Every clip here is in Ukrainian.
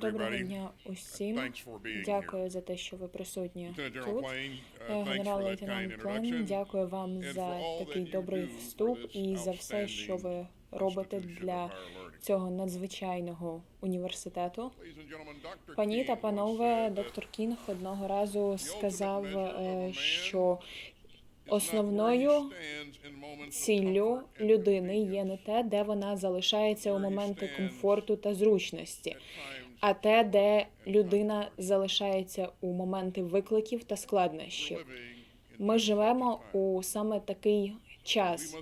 Доброго дня усім. Дякую за те, що ви присутні тут. Е, uh, Генерал лейтенант Плен, дякую вам за такий добрий вступ і за все, що ви робите для цього надзвичайного університету. Пані та панове, доктор Кінг одного разу сказав, е, що основною ціллю людини є не те, де вона залишається у моменти комфорту та зручності, а те, де людина залишається у моменти викликів та складнощів. Ми живемо у саме такий час,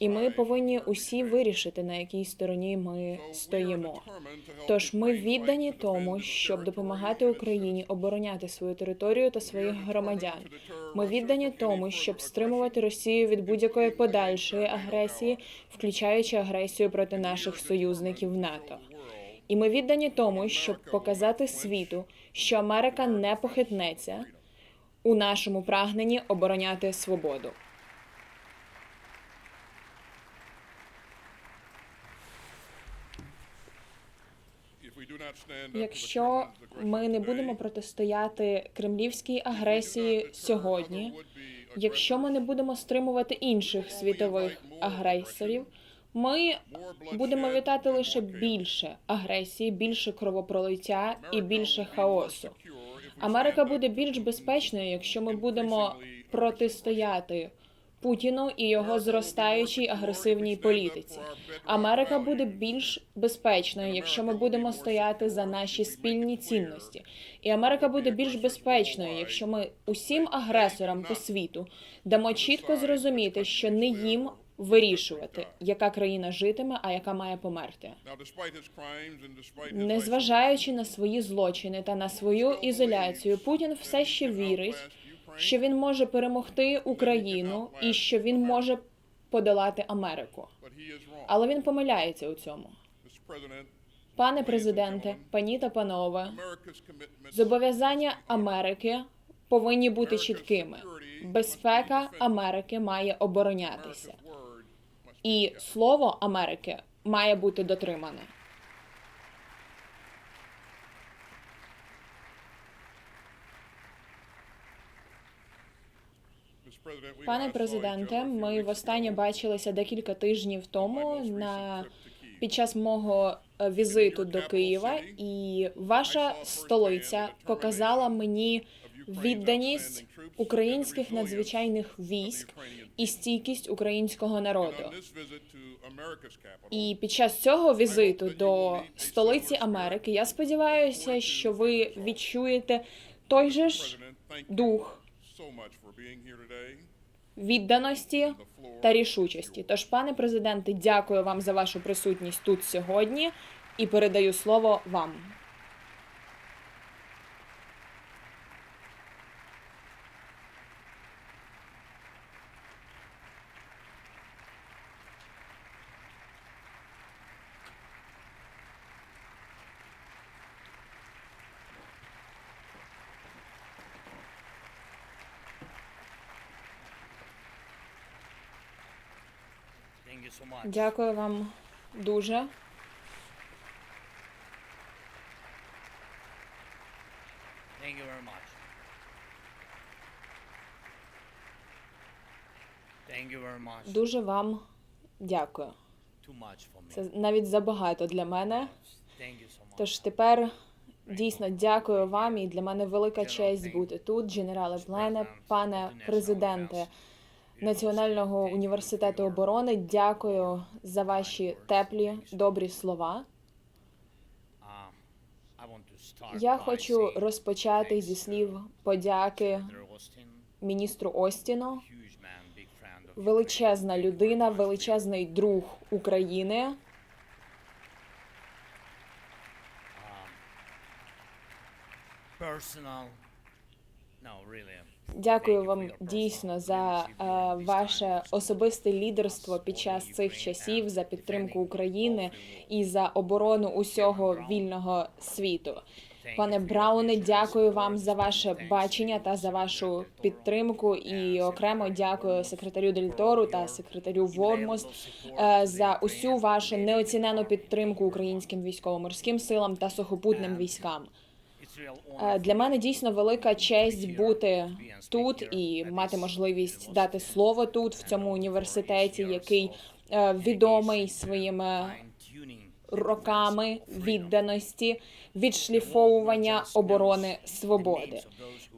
і ми повинні усі вирішити, на якій стороні ми стоїмо. Тож ми віддані тому, щоб допомагати Україні обороняти свою територію та своїх громадян. Ми віддані тому, щоб стримувати Росію від будь-якої подальшої агресії, включаючи агресію проти наших союзників НАТО. І ми віддані тому, щоб показати світу, що Америка не похитнеться у нашому прагненні обороняти свободу. Якщо ми не будемо протистояти кремлівській агресії сьогодні, якщо ми не будемо стримувати інших світових агресорів, ми будемо вітати лише більше агресії, більше кровопролиття і більше хаосу. Америка буде більш безпечною, якщо ми будемо протистояти Путіну і його зростаючій агресивній політиці. Америка буде більш безпечною, якщо ми будемо стояти за наші спільні цінності. І Америка буде більш безпечною, якщо ми усім агресорам по світу дамо чітко зрозуміти, що не їм вирішувати, яка країна житиме, а яка має померти. Незважаючи на свої злочини та на свою ізоляцію, Путін все ще вірить, що він може перемогти Україну і що він може подолати Америку. Але він помиляється у цьому. Пане президенте, пані та панове, зобов'язання Америки повинні бути чіткими. Безпека Америки має оборонятися, і слово Америки має бути дотримане. Пане президенте, ми востаннє бачилися декілька тижнів тому на під час мого е, візиту до Києва, і ваша столиця показала мені відданість українських надзвичайних військ і стійкість українського народу. І під час цього візиту до столиці Америки я сподіваюся, що ви відчуєте той же ж дух відданості та рішучості. Тож, пане президенте, дякую вам за вашу присутність тут сьогодні і передаю слово вам. Дякую вам дуже. Thank you very much. Thank you very much. Дуже вам дякую. Це навіть забагато для мене. Тож тепер дійсно дякую вам і для мене велика честь бути тут, генерале Плене, пане президенте Національного університету оборони. Дякую за ваші теплі, добрі слова. Я хочу розпочати зі слів подяки міністру Остіну. Величезна людина, величезний друг України. Дякую вам дійсно за е, ваше особисте лідерство під час цих часів, за підтримку України і за оборону усього вільного світу. Пане Брауне, дякую вам за ваше бачення та за вашу підтримку. І окремо дякую секретарю Дельтору та секретарю Вормост е, за усю вашу неоцінену підтримку українським військово-морським силам та сухопутним військам. Е, Для мене дійсно велика честь бути тут і мати можливість дати слово тут, в цьому університеті, який е, відомий своїми роками відданості, відшліфовування оборони свободи.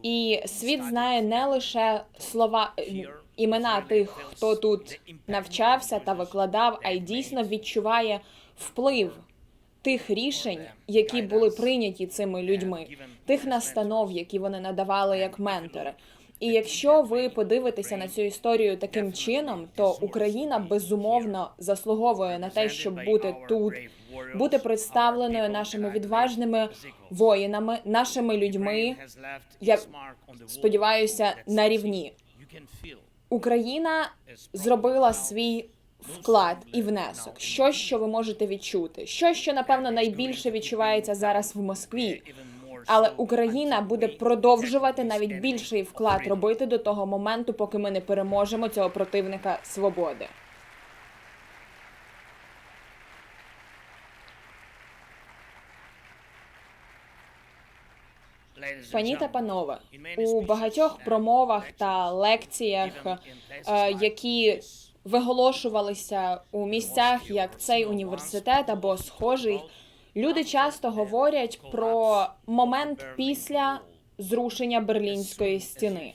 І світ знає не лише слова е, імена тих, хто тут навчався та викладав, а й дійсно відчуває вплив тих рішень, які були прийняті цими людьми, тих настанов, які вони надавали як ментори. І якщо ви подивитеся на цю історію таким чином, то Україна безумовно заслуговує на те, щоб бути тут, бути представленою нашими відважними воїнами, нашими людьми. Я сподіваюся, на рівні. Україна зробила свій вклад і внесок. Що що ви можете відчути? Що що напевно найбільше відчувається зараз в Москві. Але Україна буде продовжувати навіть більший вклад робити до того моменту, поки ми не переможемо цього противника свободи. Пані та панове, у багатьох промовах та лекціях, е, які виголошувалися у місцях, як цей університет або схожий, люди часто говорять про момент після зрушення Берлінської стіни.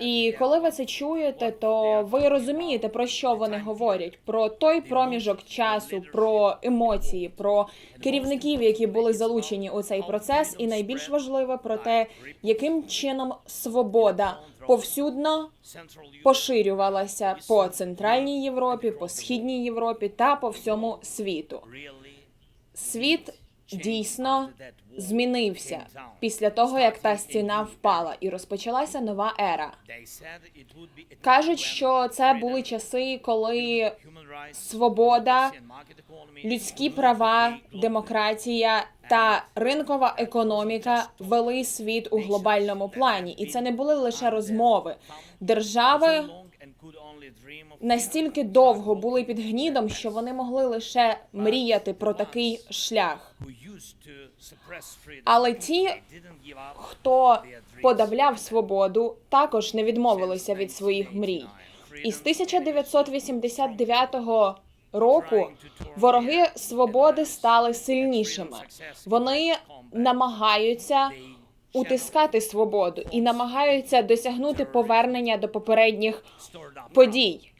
І коли ви це чуєте, то ви розумієте про що вони говорять: про той проміжок часу, про емоції, про керівників, які були залучені у цей процес, і найбільш важливе про те, яким чином свобода повсюдно поширювалася по центральній Європі, по східній Європі та по всьому світу. Світ дійсно змінився після того, як та стіна впала, і розпочалася нова ера. Кажуть, що це були часи, коли свобода, людські права, демократія та ринкова економіка вели світ у глобальному плані, і це не були лише розмови. Держави настільки довго були під гнідом, що вони могли лише мріяти про такий шлях. Але ті, хто подавляв свободу, також не відмовилися від своїх мрій. І з 1989 року вороги свободи стали сильнішими. Вони намагаються утискати свободу і намагаються досягнути повернення до попередніх подій.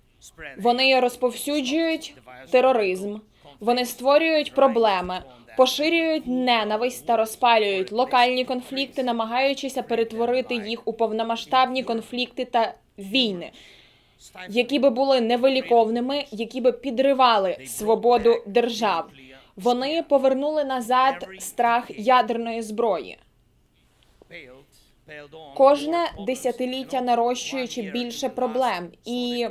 Вони розповсюджують тероризм, вони створюють проблеми, поширюють ненависть та розпалюють локальні конфлікти, намагаючися перетворити їх у повномасштабні конфлікти та війни, які би були невиліковними, які би підривали свободу держав. Вони повернули назад страх ядерної зброї. Кожне десятиліття нарощуючи більше проблем, і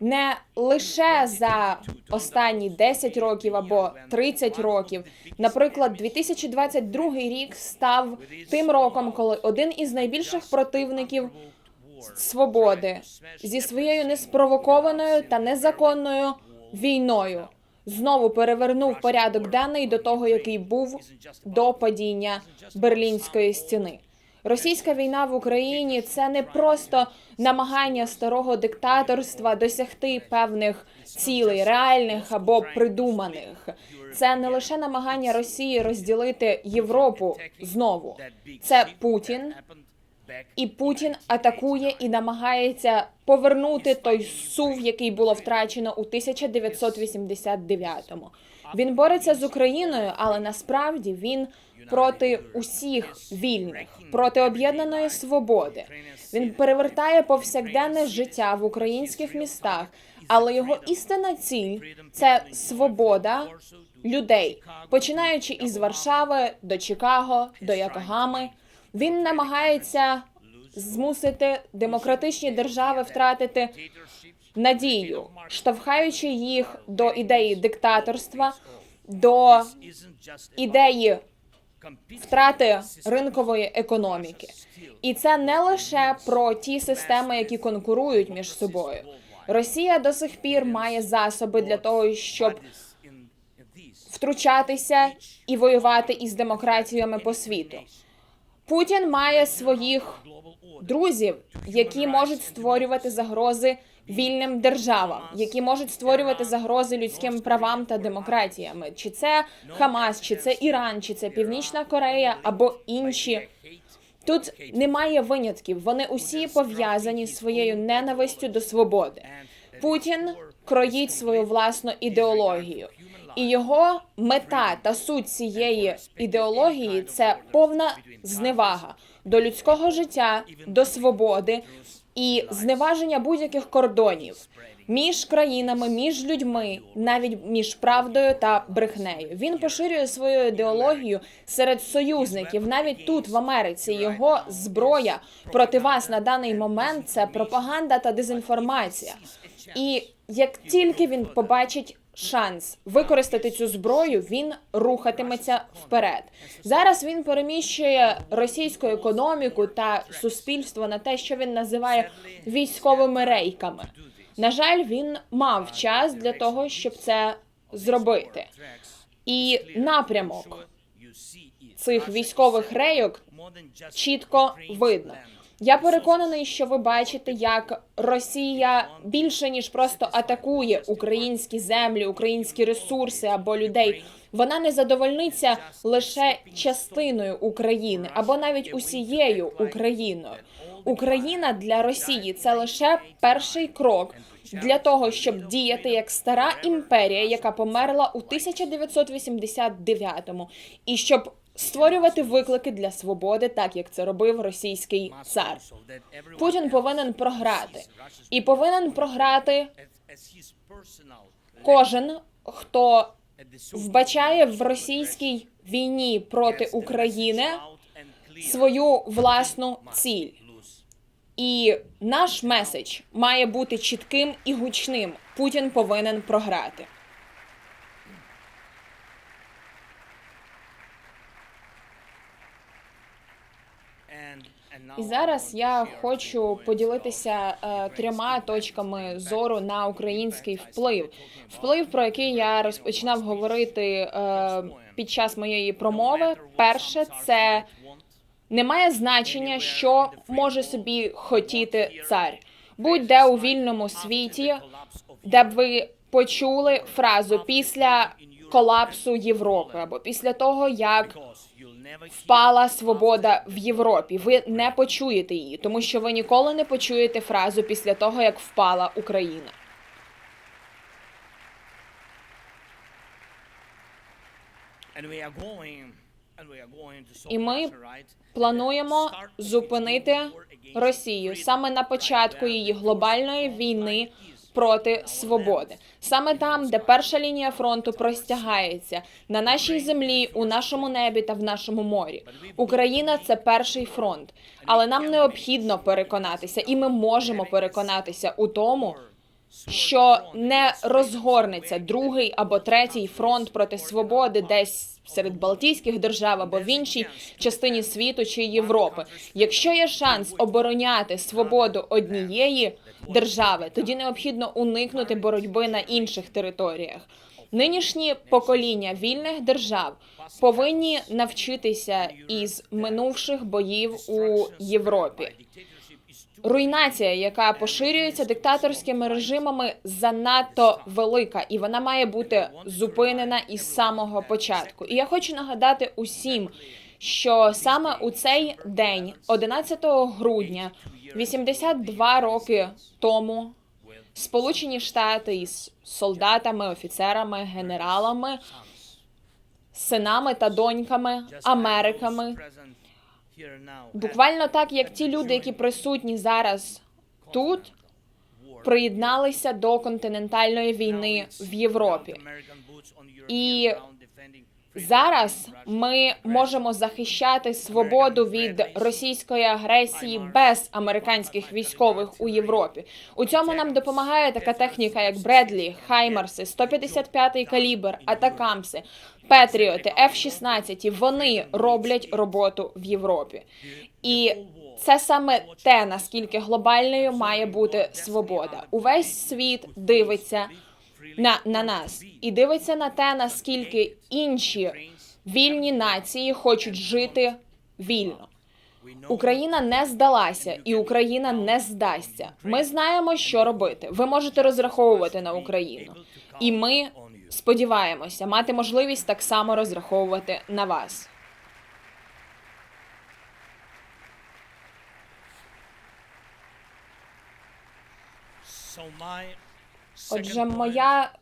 не лише за останні 10 років або 30 років. Наприклад, 2022 рік став тим роком, коли один із найбільших противників свободи зі своєю неспровокованою та незаконною війною знову перевернув порядок денний до того, який був до падіння Берлінської стіни. Російська війна в Україні це не просто намагання старого диктаторства досягти певних цілей, реальних або придуманих. Це не лише намагання Росії розділити Європу знову. Це Путін, і Путін атакує і намагається повернути той сув, який було втрачено у 1989-му. Він бореться з Україною, але насправді він проти усіх вільних, проти об'єднаної свободи. Він перевертає повсякденне життя в українських містах, але його істинна ціль це свобода людей, починаючи із Варшави до Чикаго, до Якогами. Він намагається змусити демократичні держави втратити надію, штовхаючи їх до ідеї диктаторства, до ідеї втрати ринкової економіки. І це не лише про ті системи, які конкурують між собою. Росія до сих пір має засоби для того, щоб втручатися і воювати із демократіями по світу. Путін має своїх друзів, які можуть створювати загрози вільним державам, які можуть створювати загрози людським правам та демократіями. Чи це Хамас, чи це Іран, чи це Північна Корея або інші. Тут немає винятків. Вони усі пов'язані своєю ненавистю до свободи. Путін кроїть свою власну ідеологію, і його мета та суть цієї ідеології це повна зневага до людського життя, до свободи і зневаження будь-яких кордонів між країнами, між людьми, навіть між правдою та брехнею. Він поширює свою ідеологію серед союзників. Навіть тут, в Америці, його зброя проти вас на даний момент це пропаганда та дезінформація. І як тільки він побачить шанс використати цю зброю, він рухатиметься вперед. Зараз він переміщує російську економіку та суспільство на те, що він називає військовими рейками. На жаль, він мав час для того, щоб це зробити. І напрямок цих військових рейок чітко видно. Я переконаний, що ви бачите, як Росія більше ніж просто атакує українські землі, українські ресурси або людей. Вона не задовольниться лише частиною України або навіть усією Україною. Україна для Росії це лише перший крок для того, щоб діяти як стара імперія, яка померла у 1989-му, і щоб створювати виклики для свободи, так як це робив російський цар. Путін повинен програти, і повинен програти кожен, хто вбачає в російській війні проти України свою власну ціль. І наш меседж має бути чітким і гучним. Путін повинен програти. І зараз я хочу поділитися е, трьома точками зору на український вплив. Вплив, про який я розпочинав говорити е, під час моєї промови. Перше, це немає значення, що може собі хотіти цар. Будь-де у вільному світі, де б ви почули фразу після колапсу Європи або після того, як впала свобода в Європі. Ви не почуєте її, тому що ви ніколи не почуєте фразу після того, як впала Україна. І ми Плануємо зупинити Росію саме на початку її глобальної війни проти свободи, саме там, де перша лінія фронту простягається на нашій землі, у нашому небі та в нашому морі. Україна це перший фронт, але нам необхідно переконатися, і ми можемо переконатися у тому, що не розгорнеться другий або третій фронт проти свободи десь серед Балтійських держав або в іншій частині світу чи Європи. Якщо є шанс обороняти свободу однієї держави, тоді необхідно уникнути боротьби на інших територіях. Нинішні покоління вільних держав повинні навчитися із минувших боїв у Європі. Руйнація, яка поширюється диктаторськими режимами, занадто велика, і вона має бути зупинена із самого початку. І я хочу нагадати усім, що саме у цей день, 11 грудня, 82 роки тому, Сполучені Штати із солдатами, офіцерами, генералами, синами та доньками, Америками Буквально так, як ті люди, які присутні зараз тут, приєдналися до континентальної війни в Європі. І Зараз ми можемо захищати свободу від російської агресії без американських військових у Європі. У цьому нам допомагає така техніка, як Бредлі, Хаймарси, 155-й калібр, Атакамси, Петріоти, F-16. Вони роблять роботу в Європі. І це саме те, наскільки глобальною має бути свобода. Увесь світ дивиться на, на нас і дивиться на те, наскільки інші вільні нації хочуть жити вільно. Україна не здалася, і Україна не здасться. Ми знаємо, що робити. Ви можете розраховувати на Україну, і ми сподіваємося мати можливість так само розраховувати на вас. Отже, моя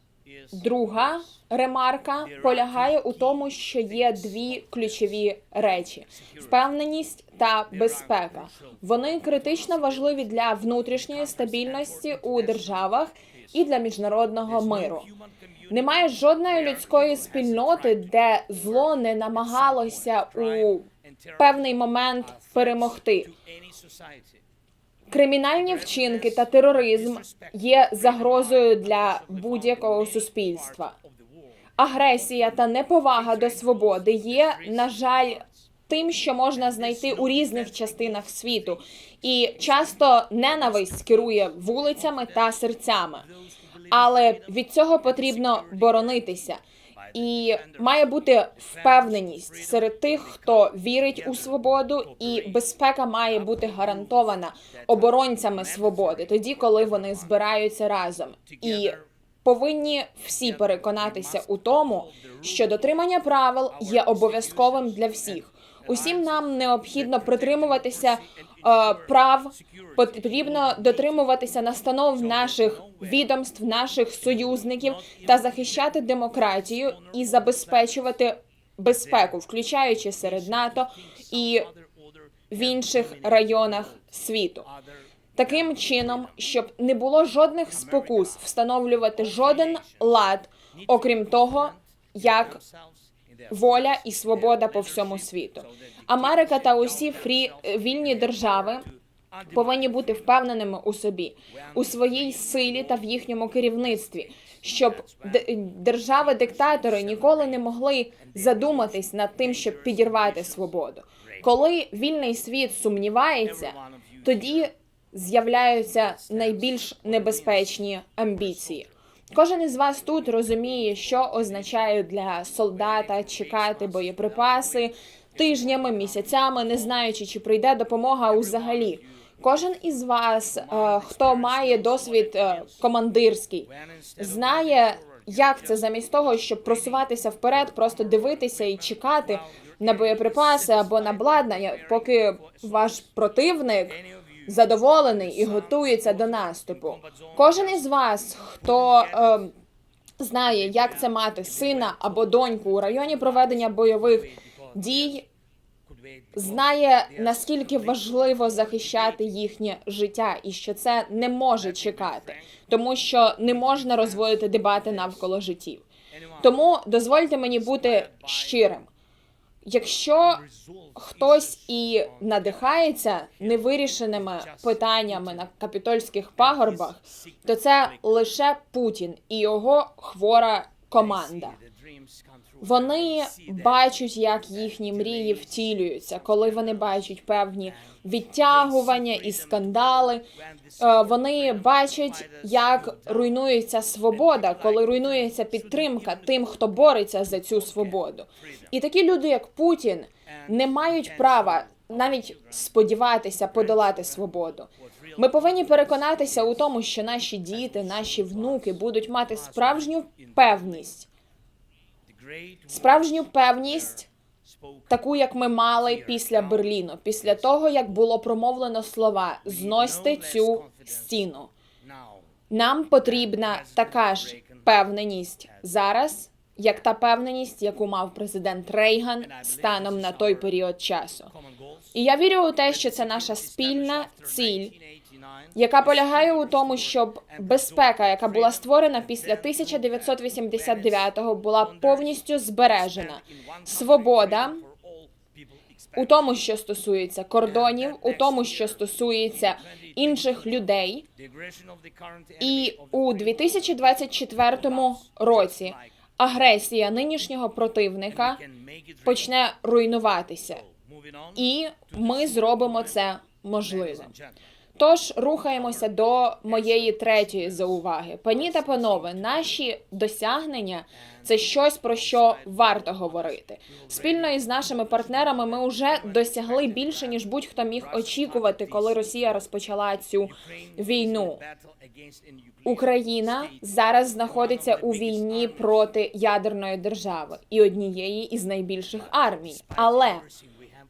друга ремарка полягає у тому, що є дві ключові речі: впевненість та безпека. Вони критично важливі для внутрішньої стабільності у державах і для міжнародного миру. Немає жодної людської спільноти, де зло не намагалося у певний момент перемогти. Кримінальні вчинки та тероризм є загрозою для будь-якого суспільства. Агресія та неповага до свободи є, на жаль, тим, що можна знайти у різних частинах світу, і часто ненависть керує вулицями та серцями. Але від цього потрібно боронитися. І має бути впевненість серед тих, хто вірить у свободу, і безпека має бути гарантована оборонцями свободи, тоді коли вони збираються разом. І повинні всі переконатися у тому, що дотримання правил є обов'язковим для всіх. Усім нам необхідно притримуватися е, прав, потрібно дотримуватися настанов наших відомств, наших союзників та захищати демократію і забезпечувати безпеку, включаючи серед НАТО і в інших районах світу. Таким чином, щоб не було жодних спокус встановлювати жоден лад, окрім того, як воля і свобода по всьому світу. Америка та усі фрі вільні держави повинні бути впевненими у собі, у своїй силі та в їхньому керівництві, щоб держави-диктатори ніколи не могли задуматись над тим, щоб підірвати свободу. Коли вільний світ сумнівається, тоді з'являються найбільш небезпечні амбіції. Кожен із вас тут розуміє, що означає для солдата чекати боєприпаси тижнями, місяцями, не знаючи, чи прийде допомога взагалі. Кожен із вас, е, хто має досвід е, командирський, знає, як це замість того, щоб просуватися вперед, просто дивитися і чекати на боєприпаси або на обладнання, поки ваш противник задоволений і готується до наступу. Кожен із вас, хто е, знає, як це мати сина або доньку у районі проведення бойових дій, знає наскільки важливо захищати їхнє життя, і що це не може чекати, тому що не можна розводити дебати навколо життів. Тому дозвольте мені бути щирим. Якщо хтось і надихається невирішеними питаннями на капітольських пагорбах, то це лише Путін і його хвора команда. Вони бачать, як їхні мрії втілюються, коли вони бачать певні відтягування і скандали. Е, Вони бачать, як руйнується свобода, коли руйнується підтримка тим, хто бореться за цю свободу. І такі люди, як Путін, не мають права навіть сподіватися подолати свободу. Ми повинні переконатися у тому, що наші діти, наші внуки будуть мати справжню певність, справжню певність, таку як ми мали після Берліну, після того як було промовлено слова зносьте цю стіну. Нам потрібна така ж певненість зараз, як та певненість, яку мав президент Рейган станом на той період часу. І я вірю у те, що це наша спільна ціль яка полягає у тому, щоб безпека, яка була створена після 1989-го, була повністю збережена. Свобода у тому, що стосується кордонів, у тому, що стосується інших людей. І у 2024 році агресія нинішнього противника почне руйнуватися, і ми зробимо це можливим. Тож рухаємося до моєї третьої зауваги. Пані та панове, наші досягнення це щось про що варто говорити. Спільно із нашими партнерами ми вже досягли більше ніж будь-хто міг очікувати, коли Росія розпочала цю війну. Україна зараз знаходиться у війні проти ядерної держави і однієї із найбільших армій. Але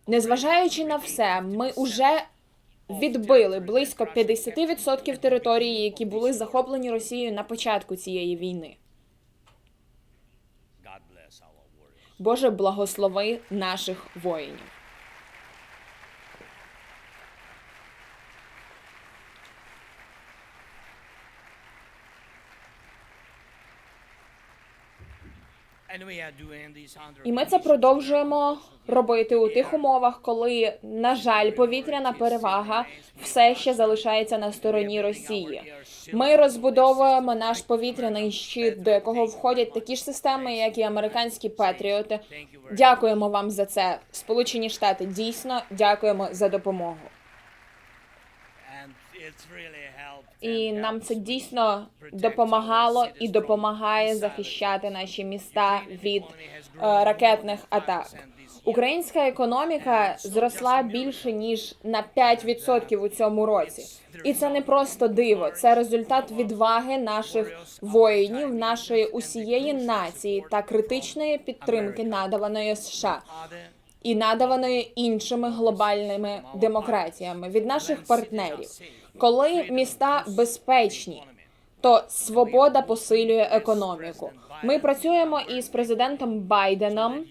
незважаючи на все, ми уже відбили близько 50% території, які були захоплені Росією на початку цієї війни. Боже, благослови наших воїнів. І ми це продовжуємо робити у тих умовах, коли, на жаль, повітряна перевага все ще залишається на стороні Росії. Ми розбудовуємо наш повітряний щит, до якого входять такі ж системи, як і американські патріоти. Дякуємо вам за це. Сполучені Штати дійсно дякуємо за допомогу. І нам це дійсно допомагало і допомагає захищати наші міста від е, ракетних атак. Українська економіка зросла більше ніж на 5% у цьому році, і це не просто диво, це результат відваги наших воїнів, нашої усієї нації та критичної підтримки, надаваної США і надаваної іншими глобальними демократіями від наших партнерів. Коли міста безпечні, то свобода посилює економіку. Ми працюємо із президентом Байденом,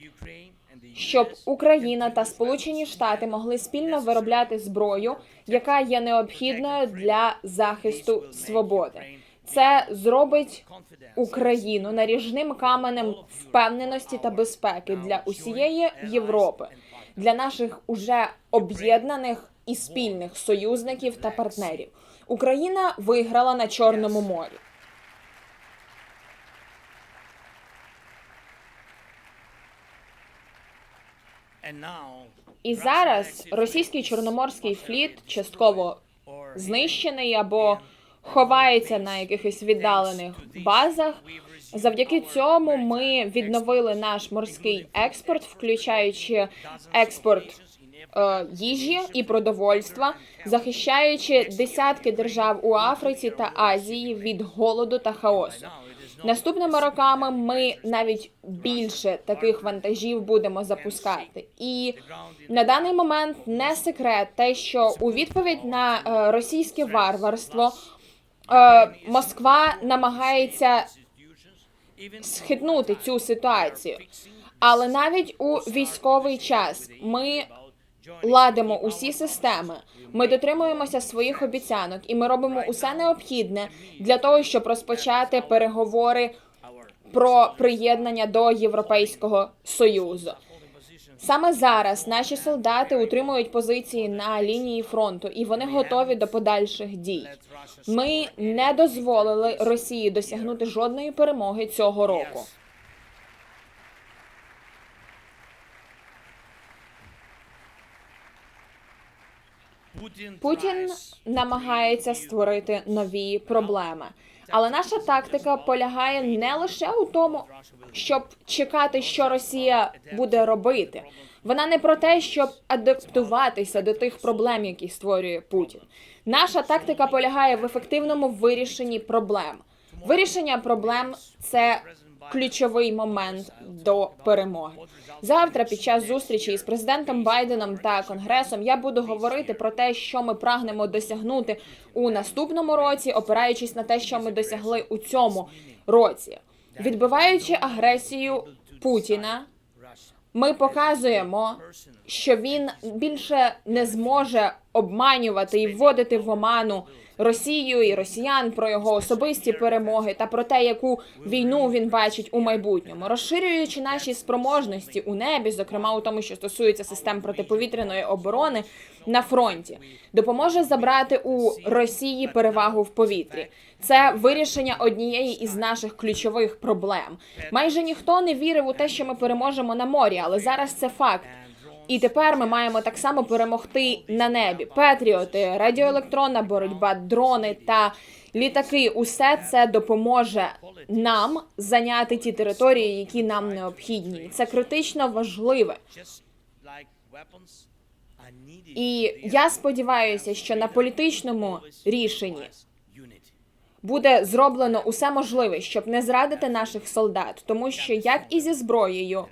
щоб Україна та Сполучені Штати могли спільно виробляти зброю, яка є необхідною для захисту свободи. Це зробить Україну наріжним каменем впевненості та безпеки для усієї Європи, для наших уже об'єднаних і спільних союзників та партнерів. Україна виграла на Чорному морі. І зараз російський чорноморський фліт частково знищений або ховається на якихось віддалених базах. Завдяки цьому ми відновили наш морський експорт, включаючи експорт е, їжі і продовольства, захищаючи десятки держав у Африці та Азії від голоду та хаосу. Наступними роками ми навіть більше таких вантажів будемо запускати. І на даний момент не секрет те, що у відповідь на е, російське варварство е, Москва намагається схитнути цю ситуацію. Але навіть у військовий час ми ладимо усі системи. Ми дотримуємося своїх обіцянок, і ми робимо усе необхідне для того, щоб розпочати переговори про приєднання до Європейського союзу. Саме зараз наші солдати утримують позиції на лінії фронту, і вони готові до подальших дій. Ми не дозволили Росії досягнути жодної перемоги цього року. Путін намагається створити нові проблеми. Але наша тактика полягає не лише у тому, щоб чекати, що Росія буде робити. Вона не про те, щоб адаптуватися до тих проблем, які створює Путін. Наша тактика полягає в ефективному вирішенні проблем. Вирішення проблем це ключовий момент до перемоги. Завтра, під час зустрічі із президентом Байденом та Конгресом, я буду говорити про те, що ми прагнемо досягнути у наступному році, опираючись на те, що ми досягли у цьому році, відбиваючи агресію Путіна. Ми показуємо, що він більше не зможе обманювати і вводити в оману Росію і росіян про його особисті перемоги та про те, яку війну він бачить у майбутньому, розширюючи наші спроможності у небі, зокрема у тому, що стосується систем протиповітряної оборони на фронті, допоможе забрати у Росії перевагу в повітрі. Це вирішення однієї із наших ключових проблем. Майже ніхто не вірив у те, що ми переможемо на морі, але зараз це факт. І тепер ми маємо так само перемогти на небі. Петріоти, радіоелектронна боротьба, дрони та літаки. Усе це допоможе нам зайняти ті території, які нам необхідні. Це критично важливе. І я сподіваюся, що на політичному рішенні буде зроблено усе можливе, щоб не зрадити наших солдат, тому що як і зі зброєю.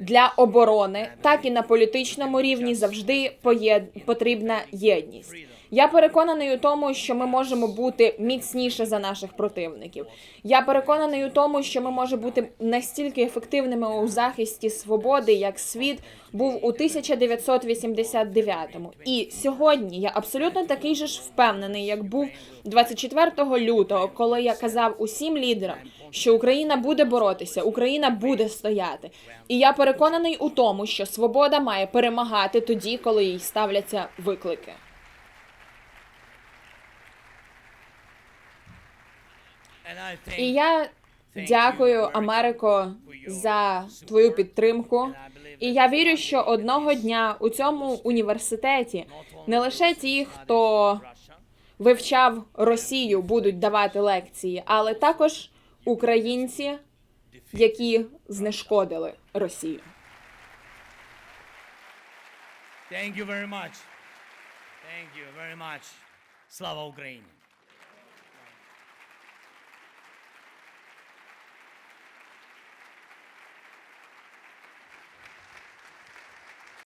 Для оборони, так і на політичному рівні завжди поєд... потрібна єдність. Я переконаний у тому, що ми можемо бути міцніше за наших противників. Я переконаний у тому, що ми можемо бути настільки ефективними у захисті свободи, як світ був у 1989-му. І сьогодні я абсолютно такий же ж впевнений, як був 24 лютого, коли я казав усім лідерам, що Україна буде боротися, Україна буде стояти. І я переконаний у тому, що свобода має перемагати тоді, коли їй ставляться виклики. І я дякую Америко за твою підтримку. І я вірю, що одного дня у цьому університеті не лише ті, хто вивчав Росію, будуть давати лекції, але також українці, які знешкодили Росію. Thank you very much. Slava Ukraini.